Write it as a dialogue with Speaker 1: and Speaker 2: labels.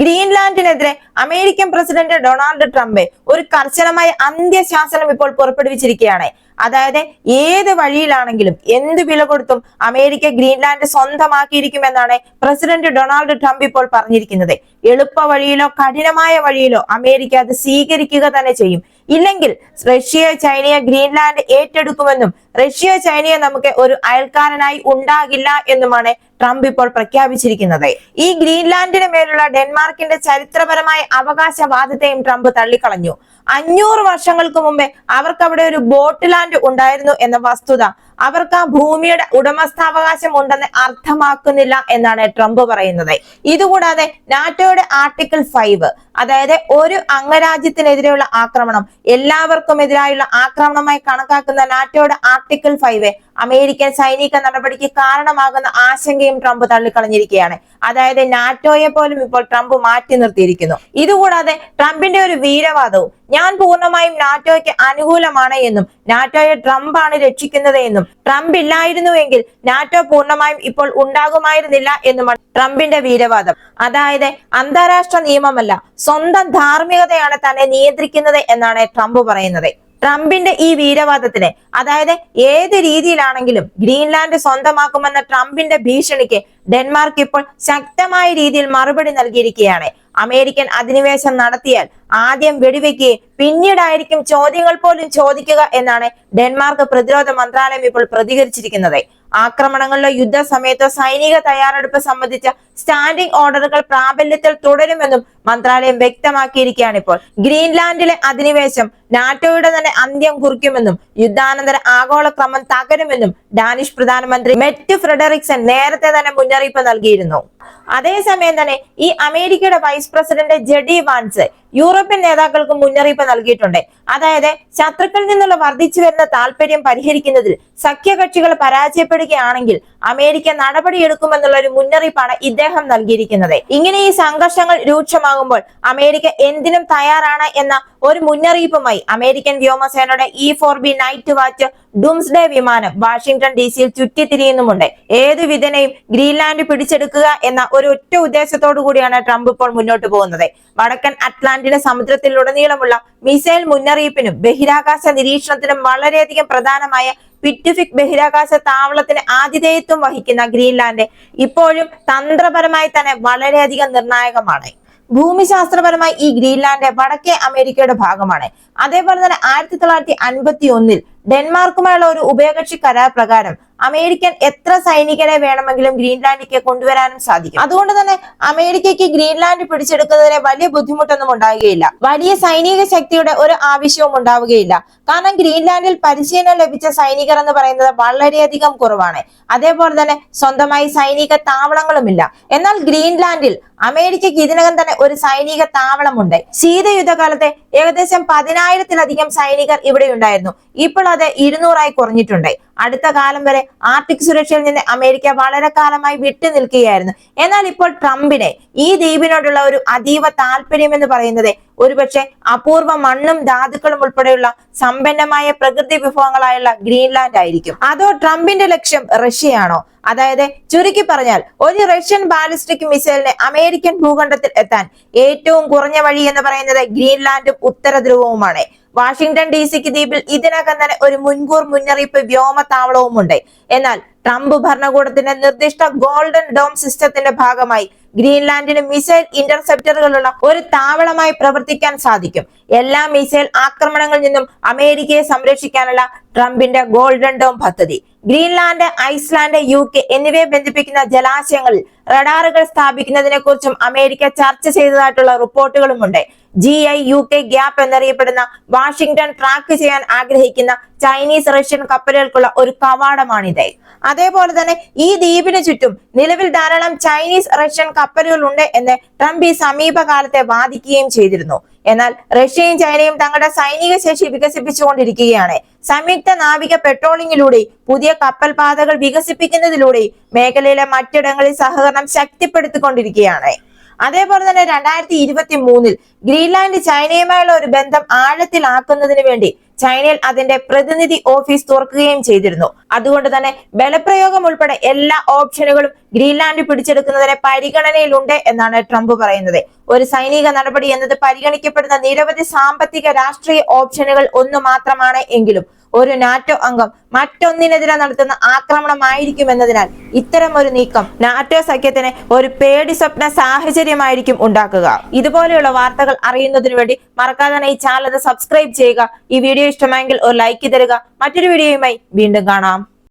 Speaker 1: ഗ്രീൻലാൻഡിനെതിരെ American president Donald Trump ഒരു കർശനമായ അന്ത്യശാസനം ഇപ്പോൾ പുറപ്പെടുവിച്ചിരിക്കുകയാണ്. അതായത് ഏത് വഴിയിലാണെങ്കിലും എന്ത് വില കൊടുത്തും അമേരിക്ക ഗ്രീൻലാൻഡ് സ്വന്തമാക്കിയിരിക്കുമെന്നാണ് പ്രസിഡന്റ് ഡൊണാൾഡ് ട്രംപ് ഇപ്പോൾ പറഞ്ഞിരിക്കുന്നത്. എളുപ്പ വഴിയിലോ കഠിനമായ വഴിയിലോ അമേരിക്ക അത് സ്വീകരിക്കുക തന്നെ ചെയ്യും. ഇല്ലെങ്കിൽ റഷ്യയോ ചൈനയോ ഗ്രീൻലാൻഡ് ഏറ്റെടുക്കുമെന്നും റഷ്യയോ ചൈനയോ നമുക്ക് ഒരു അയൽക്കാരനായി ഉണ്ടാകില്ല എന്നുമാണ് ട്രംപ് ഇപ്പോൾ പ്രഖ്യാപിച്ചിരിക്കുന്നത്. ഈ ഗ്രീൻലാൻഡിന് മേലുള്ള ഡെൻമാർക്കിന്റെ ചരിത്രപരമായ അവകാശവാദത്തെയും ട്രംപ് തള്ളിക്കളഞ്ഞു. അഞ്ഞൂറ് വർഷങ്ങൾക്ക് മുമ്പേ അവർക്ക് അവിടെ ഒരു ബോട്ട് ലാൻഡ് ഉണ്ടായിരുന്നു എന്ന വസ്തുത അവർക്ക് ആ ഭൂമിയുടെ ഉടമസ്ഥാവകാശം ഉണ്ടെന്ന് അർത്ഥമാക്കുന്നില്ല എന്നാണ് ട്രംപ് പറയുന്നത്. ഇതുകൂടാതെ നാറ്റോയുടെ ആർട്ടിക്കിൾ ഫൈവ് അതായത് ഒരു അംഗരാജ്യത്തിനെതിരെയുള്ള ആക്രമണം എല്ലാവർക്കും എതിരായുള്ള ആക്രമണമായി കണക്കാക്കുന്ന നാറ്റോയുടെ ആർട്ടിക്കിൾ ഫൈവ് അമേരിക്കൻ സൈനിക നടപടിക്ക് കാരണമാകുന്ന ആശങ്കയും ട്രംപ് തള്ളിക്കളഞ്ഞിരിക്കുകയാണ്. അതായത് നാറ്റോയെ പോലും ഇപ്പോൾ ട്രംപ് മാറ്റി നിർത്തിയിരിക്കുന്നു. ഇതുകൂടാതെ ട്രംപിന്റെ ഒരു വീരവാദവും ഞാൻ പൂർണമായും നാറ്റോയ്ക്ക് അനുകൂലമാണ് എന്നും നാറ്റോയെ ട്രംപ് ആണ് രക്ഷിക്കുന്നത് എന്നും. ട്രംപ് ഇല്ലായിരുന്നുവെങ്കിൽ നാറ്റോ പൂർണമായും ഇപ്പോൾ ഉണ്ടാകുമായിരുന്നില്ല എന്നുമാണ് ട്രംപിന്റെ വീരവാദം. അതായത് അന്താരാഷ്ട്ര നിയമമല്ല സ്വന്തം ധാർമ്മികതയാണ് തന്നെ നിയന്ത്രിക്കുന്നത് എന്നാണ് ട്രംപ് പറയുന്നത്. ട്രംപിന്റെ ഈ വീരവാദത്തിന് അതായത് ഏത് രീതിയിലാണെങ്കിലും ഗ്രീൻലാൻഡ് സ്വന്തമാക്കുമെന്ന ട്രംപിന്റെ ഭീഷണിക്ക് ഡെൻമാർക്ക് ഇപ്പോൾ ശക്തമായ രീതിയിൽ മറുപടി നൽകിയിരിക്കുകയാണ്. അമേരിക്കൻ അധിനിവേശം നടത്തിയാൽ ആദ്യം വെടിവെക്കുകയും പിന്നീടായിരിക്കും ചോദ്യങ്ങൾ പോലും ചോദിക്കുക എന്നാണ് ഡെൻമാർക്ക് പ്രതിരോധ മന്ത്രാലയം ഇപ്പോൾ പ്രതികരിച്ചിരിക്കുന്നത്. ആക്രമണങ്ങളിലോ യുദ്ധസമയത്തോ സൈനിക തയ്യാറെടുപ്പ് സംബന്ധിച്ച സ്റ്റാൻഡിംഗ് ഓർഡറുകൾ പ്രാബല്യത്തിൽ തുടരുമെന്നും മന്ത്രാലയം വ്യക്തമാക്കിയിരിക്കുകയാണ് ഇപ്പോൾ ഗ്രീൻലാൻഡിലെ അധിനിവേശം നാറ്റോയുടെ തന്നെ അന്ത്യം കുറിക്കുമെന്നും യുദ്ധാനന്തര ആഗോള ക്രമം തകരുമെന്നും ഡാനിഷ് പ്രധാനമന്ത്രി മെറ്റ് ഫ്രെഡറിക്സൺ നേരത്തെ തന്നെ മുന്നറിയിപ്പ് നൽകിയിരുന്നു. അതേസമയം തന്നെ ഈ അമേരിക്കയുടെ vice president JD Vance European നേതാക്കൾക്ക് മുന്നറിയിപ്പ് നൽകിയിട്ടുണ്ട്. അതായത് ശത്രുക്കളിൽ നിന്നുള്ള വർദ്ധിച്ചു വരുന്ന താല്പര്യം പരിഹരിക്കുന്നതിൽ സഖ്യകക്ഷികൾ പരാജയപ്പെടുകയാണെങ്കിൽ അമേരിക്ക നടപടിയെടുക്കുമെന്നുള്ള ഒരു മുന്നറിയിപ്പാണ് ഇദ്ദേഹം നൽകിയിരിക്കുന്നത്. ഇങ്ങനെ ഈ സംഘർഷങ്ങൾ രൂക്ഷമാകുമ്പോൾ അമേരിക്ക എന്തിനും തയ്യാറാണ് എന്ന ഒരു മുന്നറിയിപ്പുമായി അമേരിക്കൻ വ്യോമസേനയുടെ E four B night watch doomsday വിമാനം വാഷിംഗ്ടൺ ഡി സിയിൽ ചുറ്റിത്തിരിയുന്നുമുണ്ട്. ഏതു വിധനയും ഗ്രീൻലാൻഡ് പിടിച്ചെടുക്കുക എന്ന ഒരു ഒറ്റ ഉദ്ദേശത്തോടു കൂടിയാണ് ട്രംപ് ഇപ്പോൾ മുന്നോട്ട് പോകുന്നത്. വടക്കൻ അറ്റ്ലാന്റിക് സമുദ്രത്തിലുടനീളമുള്ള മിസൈൽ മുന്നറിയിപ്പിനും ബഹിരാകാശ നിരീക്ഷണത്തിനും വളരെയധികം പ്രധാനമായ പിറ്റുഫിക് ബഹിരാകാശ താവളത്തിന് ആതിഥേയത്വം വഹിക്കുന്ന ഗ്രീൻലാൻഡ് ഇപ്പോഴും തന്ത്രപരമായി തന്നെ വളരെയധികം നിർണായകമാണ്. ഭൂമിശാസ്ത്രപരമായി ഈ ഗ്രീൻലാൻഡ് വടക്കേ അമേരിക്കയുടെ ഭാഗമാണ്. അതേപോലെ തന്നെ ആയിരത്തി തൊള്ളായിരത്തി അൻപത്തി ഒന്നിൽ ഡെൻമാർക്കുമായുള്ള ഒരു ഉഭയകക്ഷി കരാർ പ്രകാരം അമേരിക്കൻ എത്ര സൈനികരെ വേണമെങ്കിലും ഗ്രീൻലാൻഡിലേക്ക് കൊണ്ടുവരാനും സാധിക്കും. അതുകൊണ്ട് തന്നെ അമേരിക്കയ്ക്ക് ഗ്രീൻലാൻഡ് പിടിച്ചെടുക്കുന്നതിന് വലിയ ബുദ്ധിമുട്ടൊന്നും ഉണ്ടാവുകയില്ല. വലിയ സൈനിക ശക്തിയുടെ ഒരു ആവശ്യവും ഉണ്ടാവുകയില്ല. കാരണം ഗ്രീൻലാൻഡിൽ പരിശീലനം ലഭിച്ച സൈനികർ എന്ന് പറയുന്നത് വളരെയധികം കുറവാണ്. അതേപോലെ തന്നെ സ്വന്തമായി സൈനിക താവളങ്ങളുമില്ല. എന്നാൽ ഗ്രീൻലാൻഡിൽ അമേരിക്കയ്ക്ക് ഇതിനകം തന്നെ ഒരു സൈനിക താവളമുണ്ട്. ശീതയുദ്ധകാലത്തെ ഏകദേശം പതിനായിരത്തിലധികം സൈനികർ ഇവിടെ ഉണ്ടായിരുന്നു. ഇപ്പോൾ അത് ഇരുന്നൂറായി കുറഞ്ഞിട്ടുണ്ട്. അടുത്ത കാലം വരെ ആർട്ടിക് സുരക്ഷയിൽ നിന്ന് അമേരിക്ക വളരെ കാലമായി വിട്ടു നിൽക്കുകയായിരുന്നു. എന്നാൽ ഇപ്പോൾ ട്രംപിനെ ഈ ദ്വീപിനോടുള്ള ഒരു അതീവ താല്പര്യം എന്ന് പറയുന്നത് ഒരുപക്ഷെ അപൂർവ മണ്ണും ധാതുക്കളും ഉൾപ്പെടെയുള്ള സമ്പന്നമായ പ്രകൃതി വിഭവങ്ങളായുള്ള ഗ്രീൻലാൻഡ് ആയിരിക്കും. അതോ ട്രംപിന്റെ ലക്ഷ്യം റഷ്യയാണോ? അതായത് ചുരുക്കി പറഞ്ഞാൽ ഒരു റഷ്യൻ ബാലിസ്റ്റിക് മിസൈലിനെ അമേരിക്കൻ ഭൂഖണ്ഡത്തിൽ എത്താൻ ഏറ്റവും കുറഞ്ഞ വഴി എന്ന് പറയുന്നത് ഗ്രീൻലാൻഡും ഉത്തര ധ്രുവവുമാണ് വാഷിംഗ്ടൺ ഡി സിക്ക് ദ്വീപിൽ ഇതിനകം തന്നെ ഒരു മുൻകൂർ മുന്നറിയിപ്പ് വ്യോമത്താവളവും ഉണ്ട് എന്നാൽ ട്രംപ് ഭരണകൂടത്തിന്റെ നിർദ്ദിഷ്ട ഗോൾഡൻ ഡോം സിസ്റ്റത്തിന്റെ ഭാഗമായി ഗ്രീൻലാൻഡിന് മിസൈൽ ഇന്റർസെപ്റ്ററുകളുള്ള ഒരു താവളമായി പ്രവർത്തിക്കാൻ സാധിക്കും. എല്ലാ മിസൈൽ ആക്രമണങ്ങളിൽ നിന്നും അമേരിക്കയെ സംരക്ഷിക്കാനുള്ള ട്രംപിന്റെ ഗോൾഡൻ ഡോം പദ്ധതി. ഗ്രീൻലാൻഡ് ഐസ്ലാൻഡ് യു കെ എന്നിവയെ ബന്ധിപ്പിക്കുന്ന ജലാശയങ്ങളിൽ റഡാറുകൾ സ്ഥാപിക്കുന്നതിനെ കുറിച്ചും അമേരിക്ക ചർച്ച ചെയ്തതായിട്ടുള്ള റിപ്പോർട്ടുകളുമുണ്ട്. G I U K gap എന്നറിയപ്പെടുന്ന വാഷിംഗ്ടൺ ട്രാക്ക് ചെയ്യാൻ ആഗ്രഹിക്കുന്ന ചൈനീസ് റഷ്യൻ കപ്പലുകൾക്കുള്ള ഒരു കവാടമാണിത്. അതേപോലെ തന്നെ ഈ ദ്വീപിന് ചുറ്റും നിലവിൽ ധാരാളം ചൈനീസ് റഷ്യൻ കപ്പലുകൾ ഉണ്ട് എന്ന് ട്രംപ് ഈ സമീപകാലത്തെ വാദിക്കുകയും ചെയ്തിരുന്നു. എന്നാൽ റഷ്യയും ചൈനയും തങ്ങളുടെ സൈനിക ശേഷി വികസിപ്പിച്ചുകൊണ്ടിരിക്കുകയാണ്. സംയുക്ത നാവിക പെട്രോളിംഗിലൂടെ പുതിയ കപ്പൽ പാതകൾ വികസിപ്പിക്കുന്നതിലൂടെ മേഖലയിലെ മറ്റിടങ്ങളിൽ സഹകരണം ശക്തിപ്പെടുത്തിക്കൊണ്ടിരിക്കുകയാണ്. അതേപോലെ തന്നെ രണ്ടായിരത്തി ഇരുപത്തി മൂന്നിൽ ഗ്രീൻലാൻഡ് ചൈനയുമായുള്ള ഒരു ബന്ധം ആഴത്തിലാക്കുന്നതിന് വേണ്ടി ചൈനയിൽ അതിന്റെ പ്രതിനിധി ഓഫീസ് തുറക്കുകയും ചെയ്തിരുന്നു. അതുകൊണ്ട് തന്നെ ബലപ്രയോഗം ഉൾപ്പെടെ എല്ലാ ഓപ്ഷനുകളും ഗ്രീൻലാൻഡ് പിടിച്ചെടുക്കുന്നതിന് പരിഗണനയിലുണ്ട് എന്നാണ് ട്രംപ് പറയുന്നത്. ഒരു സൈനിക നടപടി എന്നത് പരിഗണിക്കപ്പെടുന്ന നിരവധി സാമ്പത്തിക രാഷ്ട്രീയ ഓപ്ഷനുകൾ ഒന്നു മാത്രമാണ് എങ്കിലും ഒരു നാറ്റോ അംഗം മറ്റൊന്നിനെതിരെ നടത്തുന്ന ആക്രമണമായിരിക്കും എന്നതിനാൽ ഇത്തരം ഒരു നീക്കം നാറ്റോ സഖ്യത്തിന് ഒരു പേടി സ്വപ്ന സാഹചര്യമായിരിക്കും ഉണ്ടാക്കുക. ഇതുപോലെയുള്ള വാർത്തകൾ അറിയുന്നതിന് വേണ്ടി മറക്കാതെ ഈ ചാനൽ സബ്സ്ക്രൈബ് ചെയ്യുക. ഈ വീഡിയോ ഇഷ്ടമായെങ്കിൽ ഒരു ലൈക്ക് തരിക. മറ്റൊരു വീഡിയോയുമായി വീണ്ടും കാണാം.